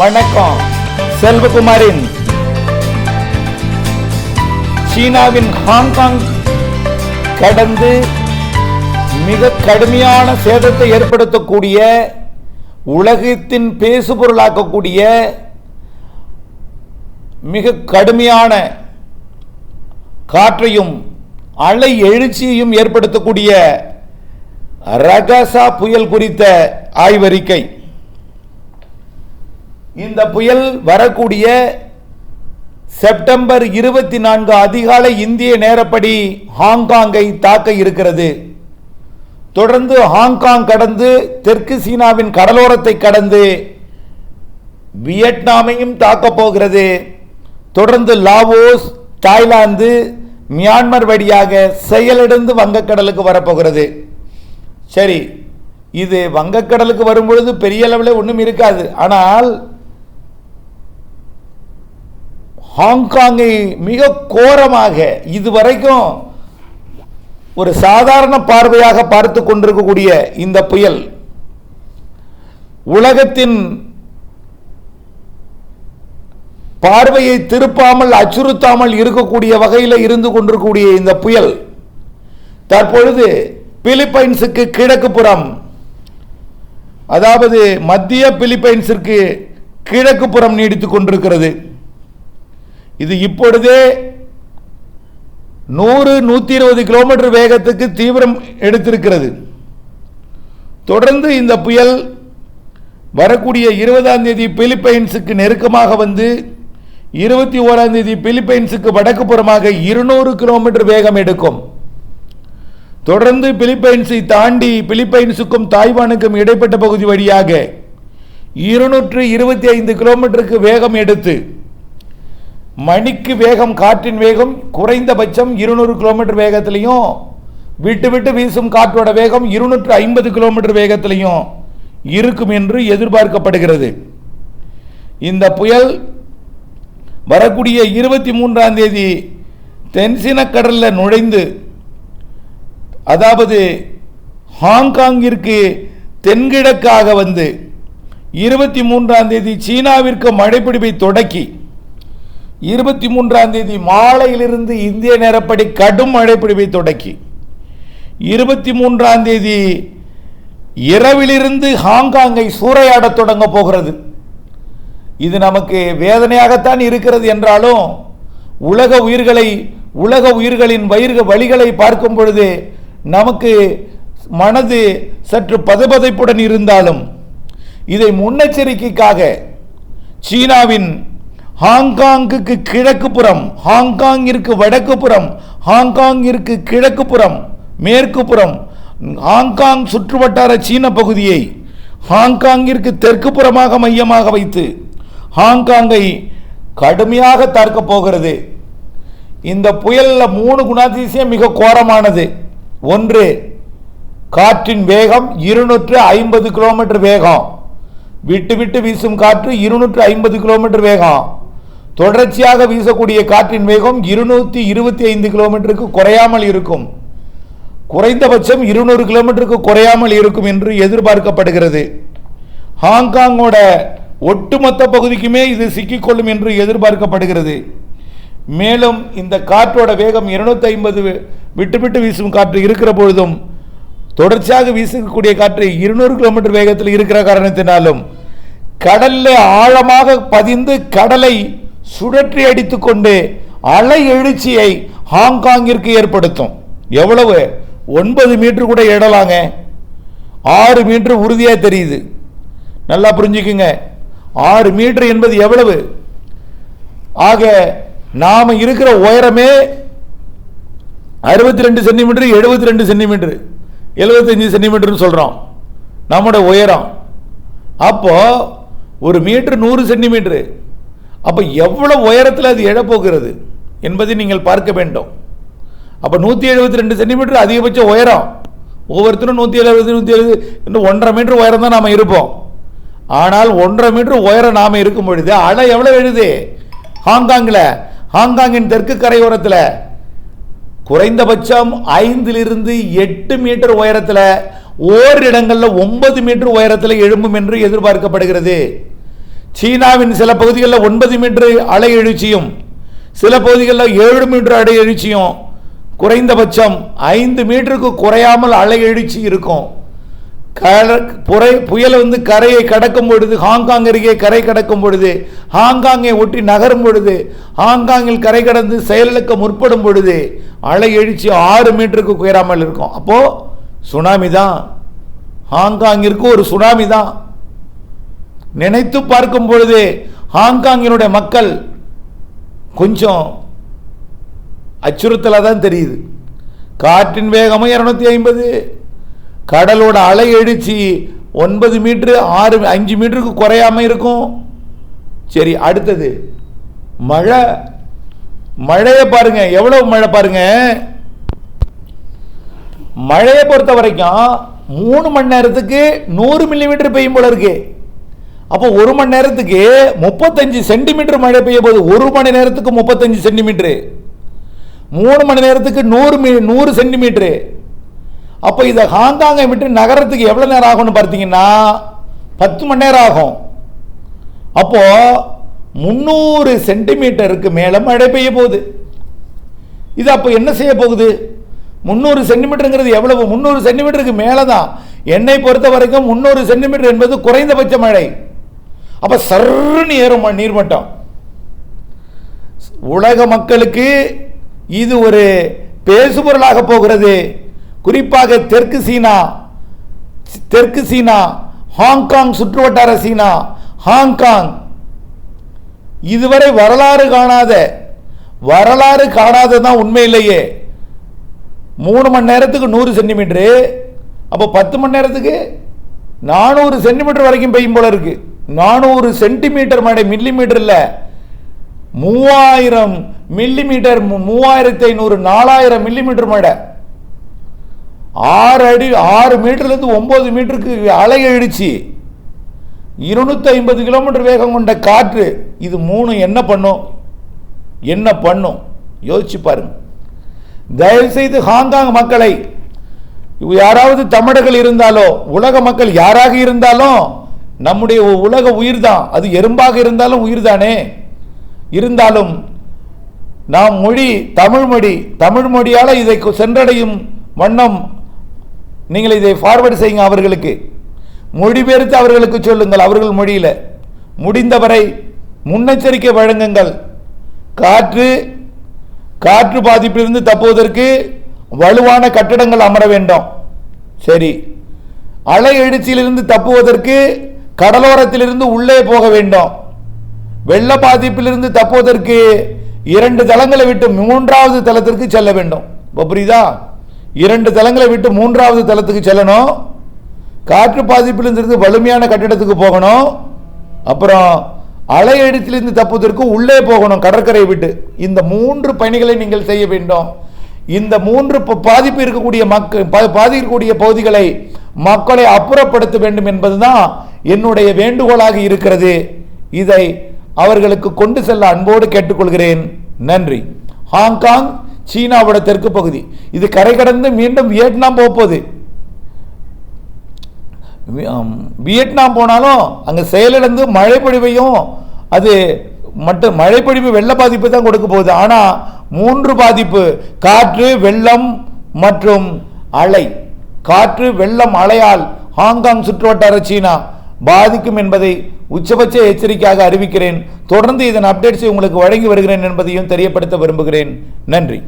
வணக்கம். செல்வகுமாரின் சீனாவின் ஹாங்காங் கடந்து மிக கடுமையான சேதத்தை ஏற்படுத்தக்கூடிய உலகத்தின் பேசுபொருளாக்கக்கூடிய மிக கடுமையான காற்றையும் அலை எழுச்சியையும் ஏற்படுத்தக்கூடிய ரகசா புயல் குறித்த ஆய்வறிக்கை. இந்த புயல் வரக்கூடிய செப்டம்பர் இருபத்தி நான்கு அதிகாலை இந்திய நேரப்படி ஹாங்காங்கை தாக்க இருக்கிறது. தொடர்ந்து ஹாங்காங் கடந்து தெற்கு சீனாவின் கடலோரத்தை கடந்து வியட்நாமையும் தாக்கப் போகிறது. தொடர்ந்து லாவோஸ் தாய்லாந்து மியான்மர் வழியாக செயலிழந்து வங்கக்கடலுக்கு வரப்போகிறது. சரி இது வங்கக்கடலுக்கு வரும்பொழுது பெரிய அளவில் ஒன்றும் இருக்காது. ஆனால் ஹாங்காங்கை மிக கோரமாக இதுவரைக்கும் ஒரு சாதாரண பார்வையாக பார்த்து கொண்டிருக்கக்கூடிய இந்த புயல் உலகத்தின் பார்வையை திருப்பாமல் அச்சுறுத்தாமல் இருக்கக்கூடிய வகையில் இருந்து கொண்டிருக்கக்கூடிய இந்த புயல் தற்பொழுது பிலிப்பைன்ஸுக்கு கிழக்கு புறம் அதாவது மத்திய பிலிப்பைன்ஸிற்கு கிழக்கு புறம் நீடித்துக் கொண்டிருக்கிறது. இது இப்பொழுதே நூறு நூற்றி இருபது கிலோமீட்டர் வேகத்துக்கு தீவிரம் எடுத்திருக்கிறது. தொடர்ந்து இந்த புயல் வரக்கூடிய இருபதாம் தேதி பிலிப்பைன்ஸுக்கு நெருக்கமாக வந்து இருபத்தி ஓராம் தேதி பிலிப்பைன்ஸுக்கு வடக்கு புறமாக இருநூறு கிலோமீட்டர் வேகம் எடுக்கும். தொடர்ந்து பிலிப்பைன்ஸை தாண்டி பிலிப்பைன்ஸுக்கும் தாய்வானுக்கும் இடைப்பட்ட பகுதி வழியாக இருநூற்று இருபத்தி ஐந்து கிலோமீட்டருக்கு வேகம் எடுத்து மணிக்கு வேகம் காற்றின் வேகம் குறைந்தபட்சம் இருநூறு கிலோமீட்டர் வேகத்திலையும் விட்டு விட்டு வீசும் காற்றோட வேகம் இருநூற்று ஐம்பது கிலோமீட்டர் வேகத்திலையும் இருக்கும் என்று எதிர்பார்க்கப்படுகிறது. இந்த புயல் வரக்கூடிய இருபத்தி மூன்றாம் தேதி தென்சினக்கடலில் நுழைந்து அதாவது ஹாங்காங்கிற்கு தென்கிழக்காக வந்து இருபத்தி மூன்றாம் தேதி சீனாவிற்கு மழைப்பிடிப்பை தொடக்கி இருபத்தி மூன்றாம் தேதி மாலையிலிருந்து இந்திய நேரப்படி கடும் மழை மழைப்பிடிப்பை தொடக்கி. இருபத்தி மூன்றாம் தேதி இரவிலிருந்து ஹாங்காங்கை சூறையாடத் தொடங்க போகிறது. இது நமக்கு வேதனையாகத்தான் இருக்கிறது என்றாலும் உலக உயிர்களை உலக உயிர்களின் வயிறு வழிகளை பார்க்கும் பொழுது நமக்கு மனது சற்று பதபதைப்புடன் இருந்தாலும் இதை முன்னெச்சரிக்கைக்காக சீனாவின் ஹாங்காங்குக்கு கிழக்கு புறம் ஹாங்காங்கிற்கு வடக்கு புறம் ஹாங்காங்கிற்கு கிழக்கு புறம் மேற்கு புறம் ஹாங்காங் சுற்றுவட்டார சீன பகுதியை ஹாங்காங்கிற்கு தெற்கு புறமாக மையமாக வைத்து ஹாங்காங்கை கடுமையாக தாக்கப் போகிறது. இந்த புயலில் மூணு குணாதிசயம் மிக கோரமானது. ஒன்று காற்றின் வேகம் இருநூற்று ஐம்பது கிலோமீட்டர் வேகம். விட்டு விட்டு வீசும் காற்று இருநூற்று ஐம்பது கிலோமீட்டர் வேகம். தொடர்ச்சியாக வீசக்கூடிய காற்றின் வேகம் இருநூற்றி இருபத்தி ஐந்து கிலோமீட்டருக்கு குறையாமல் இருக்கும். குறைந்தபட்சம் இருநூறு கிலோமீட்டருக்கு குறையாமல் இருக்கும் என்று எதிர்பார்க்கப்படுகிறது. ஹாங்காங்கோட ஒட்டுமொத்த பகுதிக்குமே இது சிக்கிக்கொள்ளும் என்று எதிர்பார்க்கப்படுகிறது. மேலும் இந்த காற்றோட வேகம் இருநூத்தி ஐம்பது விட்டு விட்டு வீசும் காற்று இருக்கிற பொழுதும் தொடர்ச்சியாக வீசக்கூடிய காற்று இருநூறு கிலோமீட்டர் வேகத்தில் இருக்கிற காரணத்தினாலும் கடலில் ஆழமாக பதிந்து கடலை சுழற்றி அடித்துக்கொண்டு அலை எழுச்சியை ஹாங்காங்கிற்கு ஏற்படுத்தும். எவ்வளவு? ஒன்பது மீட்டர் கூட இடலாங்க ஆறு மீட்டர் உறுதியாக தெரியுது. நல்லா புரிஞ்சுக்குங்க. ஆறு மீட்டர் என்பது எவ்வளவு? ஆக நாம் இருக்கிற உயரமே அறுபத்தி ரெண்டு சென்டிமீட்டர் எழுபத்தி ரெண்டு சென்டிமீட்டர் எழுபத்தஞ்சு சென்டிமீட்டர்னு சொல்கிறோம் நம்முடைய உயரம். அப்போது ஒரு மீட்டர் நூறு சென்டிமீட்டரு. அப்போ எவ்வளோ உயரத்தில் அது எழப்போகிறது என்பதை நீங்கள் பார்க்க வேண்டும். அப்போ நூற்றி எழுபத்தி ரெண்டு சென்டிமீட்டர் அதிகபட்ச உயரம். ஒவ்வொருத்தரும் நூற்றி எழுபது நூற்றி எழுபது இன்னும் ஒன்றரை மீட்டர் உயரம் தான் நாம் இருப்போம். ஆனால் ஒன்றரை மீட்டர் உயரம் நாம் இருக்கும் பொழுது அலை எவ்வளோ எழுது? ஹாங்காங்கில் ஹாங்காங்கின் தெற்கு கரையோரத்தில். குறைந்தபட்சம் ஐந்திலிருந்து எட்டு மீட்டர் உயரத்தில் ஓரிடங்களில் ஒன்பது மீட்டர் உயரத்தில் எழும்பும் என்று எதிர்பார்க்கப்படுகிறது. சீனாவின் சில பகுதிகளில் ஒன்பது மீட்டர் அலை எழுச்சியும் சில பகுதிகளில் ஏழு மீட்டர் அலை எழுச்சியும் குறைந்தபட்சம் ஐந்து மீட்டருக்கு குறையாமல் அலை எழுச்சி இருக்கும். கர- புரை புயல் வந்து கரையை கடக்கும் பொழுது ஹாங்காங் அருகே கரை கடக்கும் பொழுது ஹாங்காங்கை ஒட்டி நகரும் பொழுது ஹாங்காங்கில் கரை கடந்து செயலிழக்க முற்படும் பொழுது அலை எழுச்சி ஆறு மீட்டருக்கு குயராமல் இருக்கும். அப்போது சுனாமி தான். ஹாங்காங்கிற்கு ஒரு சுனாமி தான். நினைத்து பார்க்கும் பொழுது ஹாங்காங்கினுடைய மக்கள் கொஞ்சம் அச்சுறுத்தலாக தான் தெரியுது. காற்றின் வேகமும் இரநூத்தி ஐம்பது கடலோட அலை எழுச்சி ஒன்பது மீட்ரு ஆறு அஞ்சு மீட்டருக்கு குறையாம இருக்கும். சரி அடுத்தது. மழை. மழையை பாருங்க. எவ்வளவு மழை பாருங்க? மழையை பொறுத்த வரைக்கும் மூணு மணி நேரத்துக்கு நூறு மில்லிமீட்டர் பெய்யும் போல இருக்குது அப்போ ஒரு மணி நேரத்துக்கு முப்பத்தஞ்சு சென்டிமீட்டர் மழை பெய்ய போகுது ஒரு மணி நேரத்துக்கு முப்பத்தஞ்சு சென்டிமீட்டரு. மூணு மணி நேரத்துக்கு நூறு மீ நூறு சென்டிமீட்டரு. அப்போ இதை ஹாங்காங்கை விட்டு நகரத்துக்கு எவ்வளோ நேரம் ஆகும்னு பார்த்தீங்கன்னா பத்து மணி நேரம் ஆகும். அப்போ முந்நூறு சென்டிமீட்டருக்கு மேலே மழை பெய்ய போகுது. இது அப்போ என்ன செய்ய போகுது? முந்நூறு சென்டிமீட்டருங்கிறது எவ்வளவு? முந்நூறு சென்டிமீட்டருக்கு மேலே தான் என்னை பொறுத்த வரைக்கும் முந்நூறு சென்டிமீட்டர் என்பது குறைந்தபட்ச மழை. அப்போ சர்ன்னு ஏறும் நீர்மட்டம் உலக மக்களுக்கு இது ஒரு பேசுபொருளாக போகிறது. குறிப்பாக தெற்கு சீனா தெற்கு சீனா ஹாங்காங் சுற்றுவட்டார சீனா ஹாங்காங். இதுவரை வரலாறு காணாத வரலாறு காணாததான் உண்மையிலேயே. மூணு மணி நேரத்துக்கு நூறு சென்டிமீட்டரு. அப்போ பத்து மணி நேரத்துக்கு நானூறு சென்டிமீட்டர் வரைக்கும் பெய்யும் போல இருக்குது நானூறு சென்டிமீட்டர் மழை மில்லி மீட்டர் மூவாயிரம் மில்லி மீட்டர் மூவாயிரத்தி ஐநூறு நாலாயிரம் மில்லி மீட்டர் மழை ஆறு அடி ஆறு மீட்டர்லேருந்து ஒன்பது மீட்டருக்கு அலை அழிச்சு இருநூத்தி ஐம்பது கிலோமீட்டர் வேகம் கொண்ட காற்று. இது மூணு என்ன பண்ணும்? என்ன பண்ணும்? யோசிச்சு பாருங்க. தயவு செய்து ஹாங்காங் மக்களை யாராவது தமிழர்கள் இருந்தாலோ உலக மக்கள் யாராக இருந்தாலும் நம்முடைய உலக உயிர் தான் அது எறும்பாக இருந்தாலும் உயிர் தானே இருந்தாலும் நாம் மொழி தமிழ் மொழி தமிழ் மொழியால் இதை சென்றடையும் வண்ணம் நீங்கள் இதை ஃபார்வர்ட் செய்யுங்க அவர்களுக்கு. மொழிபெயர்த்து அவர்களுக்கு சொல்லுங்கள் அவர்கள் மொழியில். முடிந்தவரை முன்னெச்சரிக்கை வழங்குங்கள். காற்று காற்று பாதிப்பிலிருந்து தப்புவதற்கு வலுவான கட்டடங்கள் அமர வேண்டும். சரி. அலை எழுச்சியிலிருந்து தப்புவதற்கு கடலோரத்திலிருந்து உள்ளே போக வேண்டும். வெள்ள பாதிப்பிலிருந்து தப்புவதற்கு இரண்டு தளங்களை விட்டு மூன்றாவது தளத்திற்கு செல்ல வேண்டும். இப்போ புரியுதா? இரண்டு தளங்களை விட்டு மூன்றாவது தளத்துக்கு செல்லணும். காற்று பாதிப்பிலிருந்து வலிமையான கட்டிடத்துக்கு போகணும். அப்புறம் அலை இடத்திலிருந்து தப்புவதற்கு உள்ளே போகணும் கடற்கரை விட்டு. இந்த மூன்று பணிகளை நீங்கள் செய்ய வேண்டும். இந்த மூன்று ப- பாதிப்பு இருக்கக்கூடிய மக்கள் பாதிக்கக்கூடிய பகுதிகளை மக்களை அப்புறப்படுத்த வேண்டும் என்பதுதான் என்னுடைய வேண்டுகோளாக இருக்கிறது. இதை அவர்களுக்கு கொண்டு செல்ல அன்போடு கேட்டுக்கொள்கிறேன். நன்றி. ஹாங்காங் சீனாவோட தெற்கு பகுதி. இது கரை கடந்து மீண்டும் வியட்நாம் போக போகுது வியட்நாம் போனாலும் அங்கே செயலிழந்து மழைப்பொழிவையும் அது மட்டும் மழைப்பொழிவு வெள்ள பாதிப்பு தான் கொடுக்க போகுது. ஆனால் மூன்று பாதிப்பு. காற்று வெள்ளம் மற்றும் அலை. காற்று வெள்ளம் அலையால் ஹாங்காங் சுற்றுவட்டார சீனா. பாதிக்கும் என்பதை உச்சபட்ச எச்சரிக்கையாக அறிவிக்கிறேன். தொடர்ந்து இதன் அப்டேட்ஸை உங்களுக்கு வழங்கி வருகிறேன் என்பதையும் தெரியப்படுத்த விரும்புகிறேன். நன்றி.